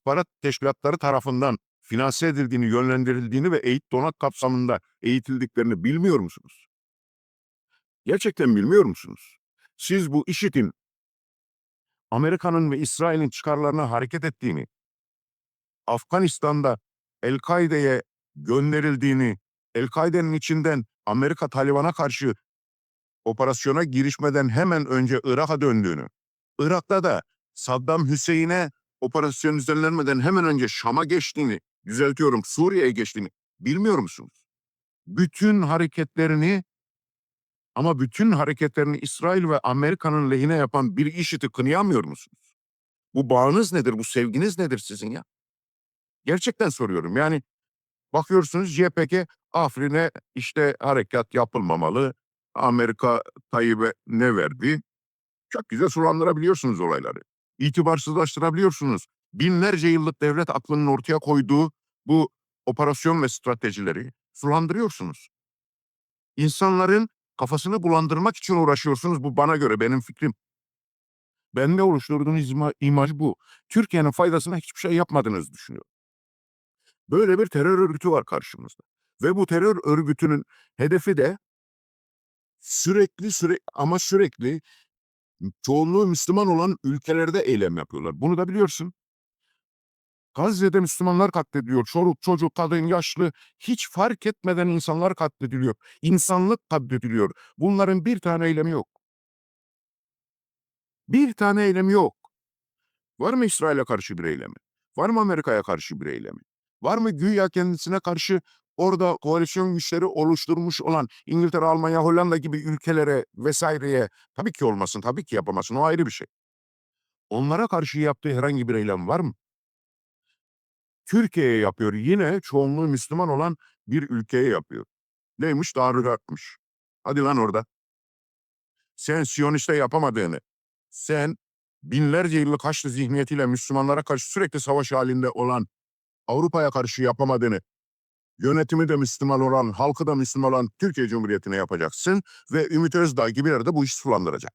istihbarat teşkilatları tarafından finanse edildiğini, yönlendirildiğini ve eğit donat kapsamında eğitildiklerini bilmiyor musunuz? Gerçekten bilmiyor musunuz? Siz bu IŞİD'in Amerika'nın ve İsrail'in çıkarlarına hareket ettiğini, Afganistan'da El-Kaide'ye gönderildiğini, El-Kaide'nin içinden Amerika Taliban'a karşı operasyona girişmeden hemen önce Irak'a döndüğünü, Irak'ta da Saddam Hüseyin'e operasyon düzenlenmeden hemen önce Şam'a geçtiğini, düzeltiyorum Suriye'ye geçtiğini bilmiyor musunuz? Bütün hareketlerini ama bütün hareketlerini İsrail ve Amerika'nın lehine yapan bir IŞİD'i kınayamıyor musunuz? Bu bağınız nedir? Bu sevginiz nedir sizin ya? Gerçekten soruyorum. Yani bakıyorsunuz YPG Afrin'e işte harekat yapılmamalı. Amerika Tayyip'e ne verdi? Çok güzel sulandırabiliyorsunuz olayları. İtibarsızlaştırabiliyorsunuz. Binlerce yıllık devlet aklının ortaya koyduğu bu operasyon ve stratejileri sulandırıyorsunuz. İnsanların kafasını bulandırmak için uğraşıyorsunuz. Bu bana göre benim fikrim. Bende oluşturduğunuz ima- imaj bu. Türkiye'nin faydasına hiçbir şey yapmadığınızı düşünüyorum. Böyle bir terör örgütü var karşımızda. Ve bu terör örgütünün hedefi de sürekli süre ama sürekli çoğunluğu Müslüman olan ülkelerde eylem yapıyorlar. Bunu da biliyorsun. Gazze'de Müslümanlar katlediliyor. Çoluk, çocuk, kadın, yaşlı hiç fark etmeden insanlar katlediliyor. İnsanlık katlediliyor. Bunların bir tane eylemi yok. Bir tane eylemi yok. Var mı İsrail'e karşı bir eylemi? Var mı Amerika'ya karşı bir eylemi? Var mı güya kendisine karşı orada koalisyon güçleri oluşturmuş olan İngiltere, Almanya, Hollanda gibi ülkelere vesaireye tabii ki olmasın, tabii ki yapamasın. O ayrı bir şey. Onlara karşı yaptığı herhangi bir eylem var mı? Türkiye'ye yapıyor. Yine çoğunluğu Müslüman olan bir ülkeye yapıyor. Neymiş? Darül Harp'mış. Hadi lan orada. Sen Siyonist'e yapamadığını, sen binlerce yıllık Haçlı zihniyetiyle Müslümanlara karşı sürekli savaş halinde olan Avrupa'ya karşı yapamadığını, yönetimi de Müslüman olan, halkı da Müslüman olan Türkiye Cumhuriyeti'ne yapacaksın ve Ümit Özdağ gibileri de bu işi sulandıracak.